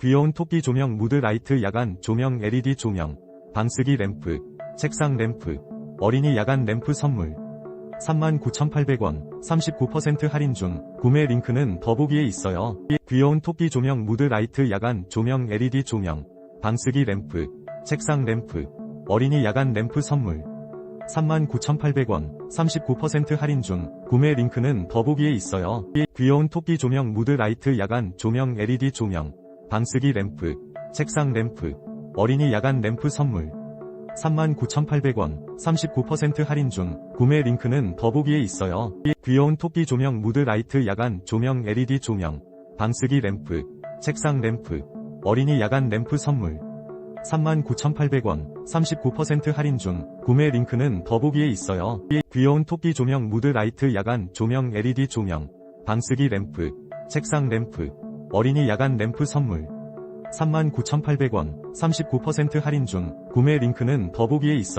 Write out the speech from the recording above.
귀여운 토끼 조명 무드 라이트 야간 조명 LED 조명, 방쓰기 램프, 책상 램프, 어린이 야간 램프 선물. 39,800원, 39% 할인 중, 구매 링크는 더보기에 있어요. 귀여운 토끼 조명 무드 라이트 야간 조명 LED 조명, 방쓰기 램프, 책상 램프, 어린이 야간 램프 선물. 39,800원, 39% 할인 중, 구매 링크는 더보기에 있어요. 귀여운 토끼 조명 무드 라이트 야간 조명 LED 조명, 방쓰기 램프, 책상 램프, 어린이 야간 램프 선물. 39,800원, 39% 할인 중, 구매 링크는 더보기에 있어요. 귀여운 토끼 조명 무드 라이트 야간 조명 LED 조명, 방쓰기 램프, 책상 램프, 어린이 야간 램프 선물. 39,800원, 39% 할인 중, 구매 링크는 더보기에 있어요. 귀여운 토끼 조명 무드 라이트 야간 조명 LED 조명, 방쓰기 램프, 책상 램프, 어린이 야간 램프 선물. 39,800원, 39% 할인 중, 구매 링크는 더보기에 있어요.